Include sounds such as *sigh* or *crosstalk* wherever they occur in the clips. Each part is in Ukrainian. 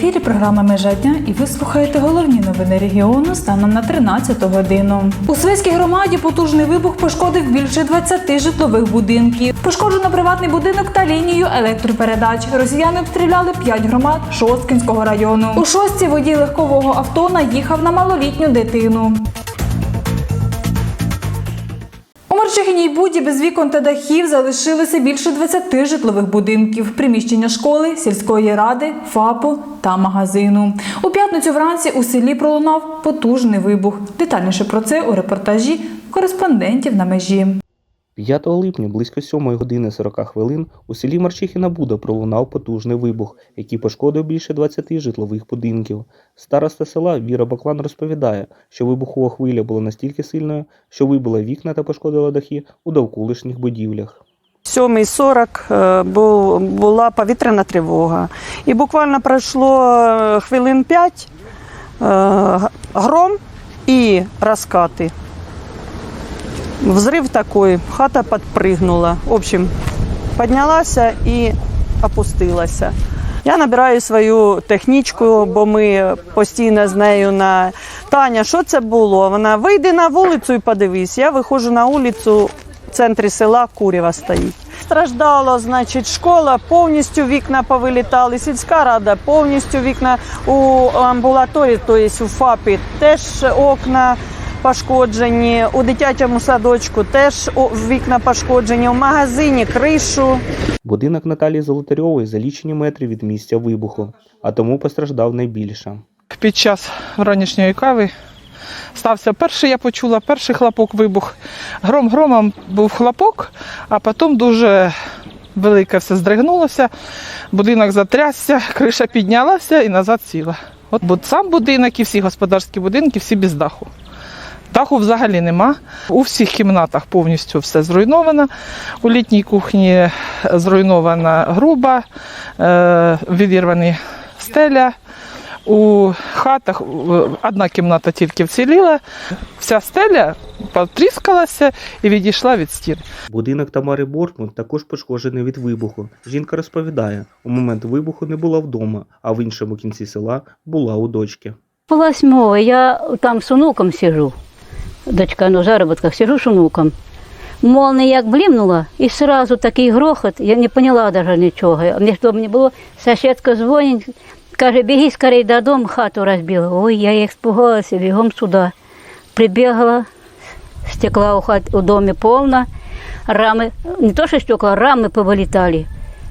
ефірі програма Межа дня і ви слухаєте головні новини регіону станом на 13 годину. У Свиській громаді потужний вибух пошкодив більше 20 житлових будинків. Пошкоджено приватний будинок та лінію електропередач. Росіяни обстріляли 5 громад Шосткінського району. У шостці водій легкового авто наїхав на малолітню дитину. Марчихиній буді без вікон та дахів залишилося більше 20 житлових будинків, приміщення школи, сільської ради, ФАПу та магазину. У п'ятницю вранці у селі пролунав потужний вибух. Детальніше про це у репортажі кореспондентів на межі. 5 липня близько 7 години 40 хвилин у селі Марчихіна Буда пролунав потужний вибух, який пошкодив більше 20 житлових будинків. Староста села Віра Баклан розповідає, що вибухова хвиля була настільки сильною, що вибила вікна та пошкодила дахи у довколишніх будівлях. 7.40 е, бу- була повітряна тривога. І буквально пройшло е, хвилин 5 гром і розкати. Взрив такий, хата підпригнула. В общем, піднялася і опустилася. Я набираю свою технічку, бо ми постійно з нею на Таня, що це було? Вона вийди на вулицю і подивись. Я виходжу на вулицю в центрі села Курєва стоїть. Страждало, значить, школа повністю вікна повилітали, сільська рада повністю вікна у амбулаторії, тобто у ФАПі теж окна пошкоджені, у дитячому садочку теж вікна пошкоджені, у магазині кришу. Будинок Наталії Золотарьової за лічені метри від місця вибуху, а тому постраждав найбільше. Під час ранішньої кави стався перший, я почула перший хлопок вибух. Гром громом був хлопок, а потім дуже велике все здригнулося, будинок затрясся, криша піднялася і назад сіла. От бо сам будинок і всі господарські будинки, всі без даху. Даху взагалі нема. У всіх кімнатах повністю все зруйновано. У літній кухні зруйнована груба, е, відірвані стеля. У хатах е, одна кімната тільки вціліла, вся стеля потріскалася і відійшла від стін. Будинок Тамари Бортмут також пошкоджений від вибуху. Жінка розповідає, у момент вибуху не була вдома, а в іншому кінці села була у дочки. Була Восьмого я там с внуком сижу. Дочка на заработках сижу с внуком. Молния як блімнула, і сразу такий грохот, я не поняла даже нічого. Мені дома не було, сусідка дзвонить, каже, біги скорей додому, хату розбила. Ой, я як спугалася, бігом сюди. Прибігла, стекла у, хат, у домі повна, рами, не то що стекла, рами повилітали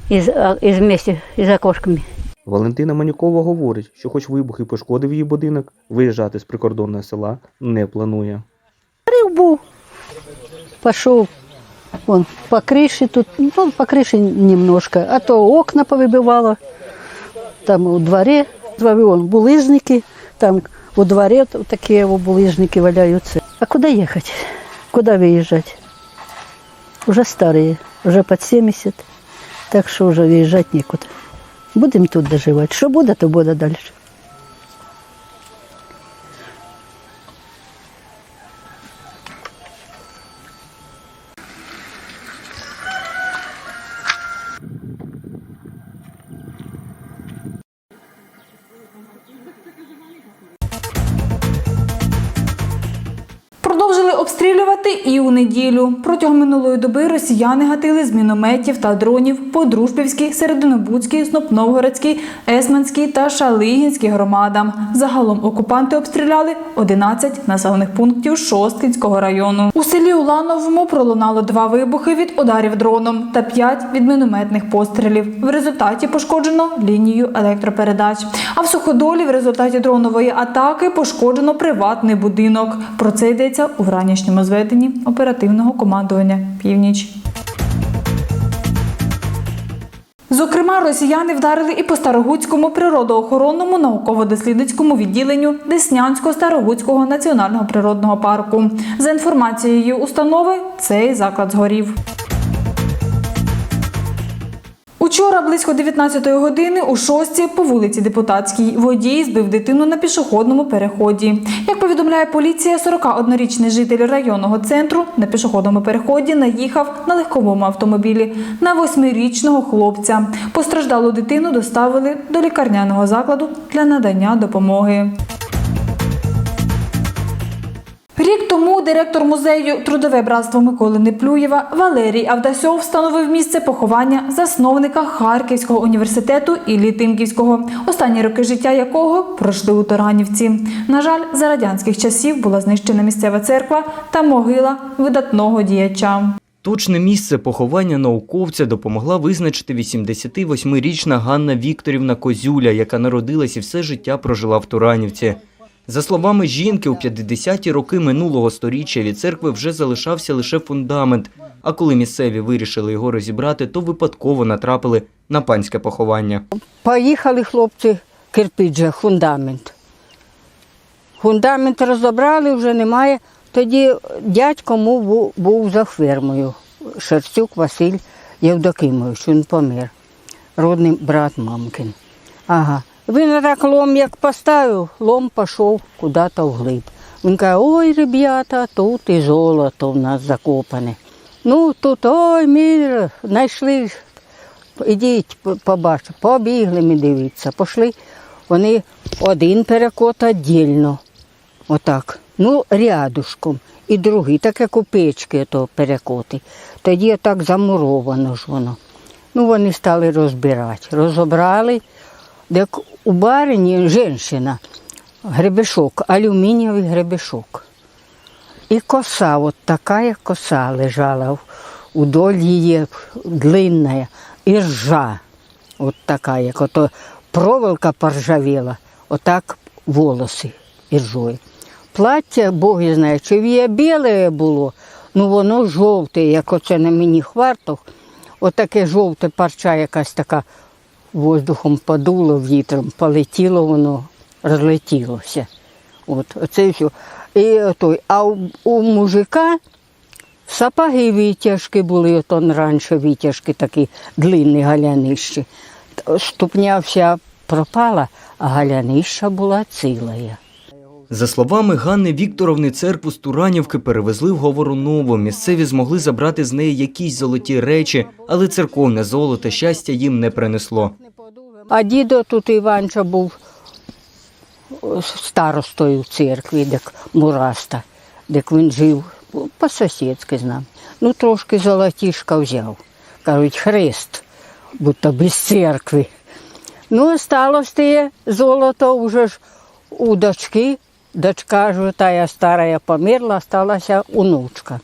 із, із місця, із окошками. Валентина Манюкова говорить, що хоч вибух і пошкодив її будинок, виїжджати з прикордонного села не планує. Рив пошел, пішов вон, по крыше тут, ну, по крыше немножко, а то окна повибивало, там у дворе вон, булыжники, там у такие такі булыжники валяются. А куда ехать? Куда выезжать? Уже старые, уже под 70, так что уже выезжать некуда. Будем тут доживать. Что будет, то будет дальше. Обстрілювати і у неділю. Протягом минулої доби росіяни гатили з мінометів та дронів по Дружбівській, Серединобудській, Снопновгородській, Есманській та Шалигінській громадам. Загалом окупанти обстріляли 11 населених пунктів Шосткінського району. У селі Улановому пролунало два вибухи від ударів дроном та п'ять від мінометних пострілів. В результаті пошкоджено лінію електропередач. А в суходолі в результаті дронової атаки пошкоджено приватний будинок. Про це йдеться у вранішньому зведенні оперативного командування Північ. Зокрема, росіяни вдарили і по Старогуцькому природоохоронному науково-дослідницькому відділенню Деснянського Старогуцького національного природного парку. За інформацією установи, цей заклад згорів. У Учора близько 19-ї години у шостій по вулиці Депутатській водій збив дитину на пішохідному переході. Як повідомляє поліція, 41-річний житель районного центру на пішохідному переході наїхав на легковому автомобілі на восьмирічного хлопця. Постраждалу дитину доставили до лікарняного закладу для надання допомоги. Рік тому директор музею Трудове братство Миколи Неплюєва Валерій Авдасьов встановив місце поховання засновника Харківського університету Іллі Тимківського, останні роки життя якого пройшли у Таранівці. На жаль, за радянських часів була знищена місцева церква та могила видатного діяча. Точне місце поховання науковця допомогла визначити 88-річна Ганна Вікторівна Козюля, яка народилась і все життя прожила в Туранівці. За словами жінки, у 50-ті роки минулого сторіччя від церкви вже залишався лише фундамент. А коли місцеві вирішили його розібрати, то випадково натрапили на панське поховання. Поїхали хлопці кирпич, фундамент. Фундамент розібрали, вже немає. Тоді дядько мов був за фермою. Шерстюк Василь Євдокимович, він помер. Родний брат мамкин. Ага. Він так лом як поставив, лом пішов куди-то вглиб. Він каже, ой, ребята, тут і золото в нас закопане. Ну, тут, ой, мір, знайшли Ідіть, по- побачите. Побігли ми дивитися. Пішли. Вони один перекот віддільно. Отак. Ну, рядушком. І другий, так як у печки то перекоти. Тоді отак замуровано ж воно. Ну, вони стали розбирати. Розібрали, як у барині жінка, гребешок, алюмінієвий гребешок. І коса, от така як коса лежала в- удоль її длинна, і ржа, от така, як ото проволока поржавіла, отак волоси іржою. Плаття, Бог і знає, чи віє біле було, ну воно жовте, як оце на мені хвартох, отаке жовте парча, якась така воздухом подуло вітром, полетіло воно, розлетілося. От, оце все. І той, а у, у мужика сапоги витяжки були, от он раніше витяжки такі длинні галянищі. Ступня вся пропала, а галянища була цілая. За словами Ганни Вікторовни, церкву з Туранівки перевезли в Говоруново. Місцеві змогли забрати з неї якісь золоті речі, але церковне золото щастя їм не принесло. А дідо тут Іванча був старостою в церкві, дек Мураста, дек він жив по-сусідськи з нами. Ну, трошки золотішка взяв. Кажуть, хрест, будто без церкви. Ну, сталося те золото вже ж у дочки. Дочка ж тая старая померла, сталася онучка.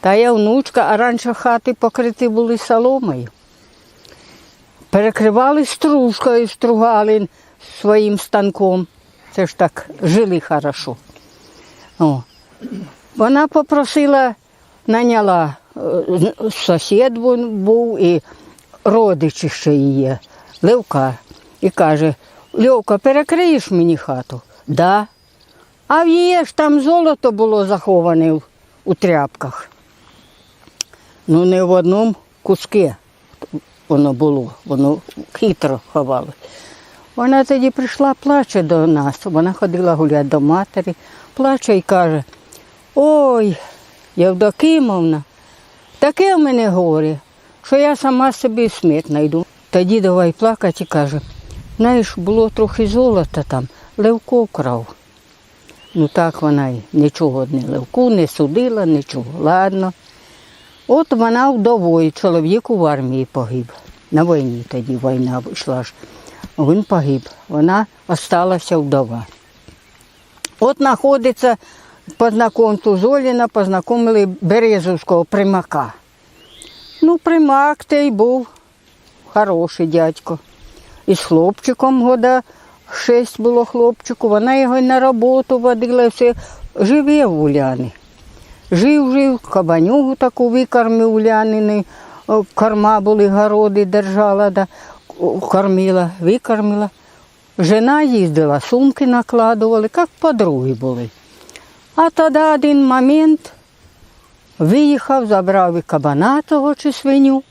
Тая внучка, а раніше хати покриті були соломою. Перекривали стружкою, стругали своїм станком. Це ж так жили хорошо. О. Вона попросила, наняла е, сусід був і родичі ще її, Левка. І каже, Льовка, перекриєш мені хату? Да. А в її ж там золото було заховане у тряпках. Ну, не в одному куске воно було, воно хитро ховало. Вона тоді прийшла, плаче до нас. Вона ходила гуляти до матері, плаче і каже: Ой, Євдокимовна, таке в мене горе, що я сама собі смерть знайду. Тоді давай плакати і каже, знаєш, було трохи золота там, Левко вкрав. Ну так вона й нічого не Левку не судила, нічого. Ладно. От вона вдовою, чоловік у армії погиб. На війні тоді війна йшла ж. Він погиб. Вона осталася вдова. От знаходиться по знакомству Золіна, познайомили Березовського примака. Ну, примак той був хороший дядько. І з хлопчиком года шість було хлопчику. Вона його й на роботу водила, все живе в Уляни. Жив, жив, кабанюгу таку викормив Улянини, корма були, городи держала, да, кормила, викормила. Жена їздила, сумки накладували, як подруги були. А тоді один момент виїхав, забрав і кабана того чи свиню,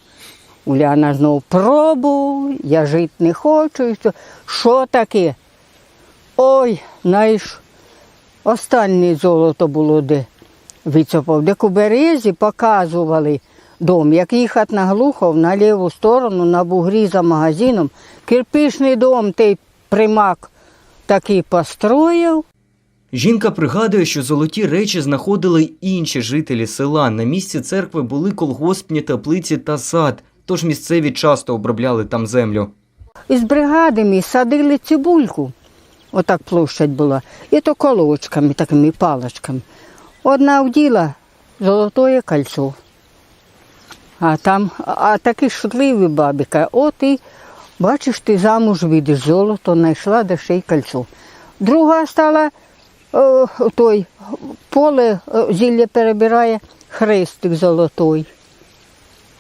Уляна знов пробуй, я жити не хочу. Що, таке? Ой, знаєш, останнє золото було де вицопав, де у березі показували дом, як їхати на Глухов на ліву сторону, на бугрі за магазином. Кирпичний дом той примак такий построїв. Жінка пригадує, що золоті речі знаходили інші жителі села. На місці церкви були колгоспні теплиці та сад, тож місцеві часто обробляли там землю. Із бригадами садили цибульку. Отак площадь була. І то колочками, такими паличками. Одна вділа золотое кольцо. А там, а такі шутливі бабі каже, о ти, бачиш, ти замуж вийдеш, золото знайшла, да ще й кольцо. Друга стала о, той поле о, зілля перебирає, хрестик золотой.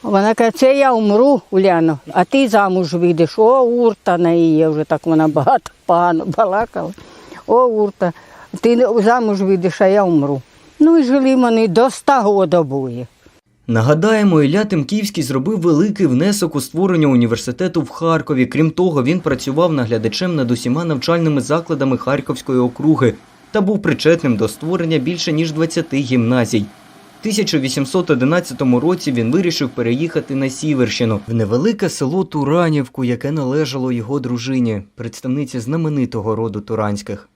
Вона каже, це я умру, Уляно, а ти замуж вийдеш. О, урта на її, вже так вона багато *laughs* погано балакала. О, урта, ти замуж вийдеш, а я умру. Ну і жили вони до ста обоє. Нагадаємо, Ілля Тимківський зробив великий внесок у створення університету в Харкові. Крім того, він працював наглядачем над усіма навчальними закладами Харківської округи та був причетним до створення більше ніж 20 гімназій. У 1811 році він вирішив переїхати на Сіверщину в невелике село Туранівку, яке належало його дружині, представниці знаменитого роду Туранських.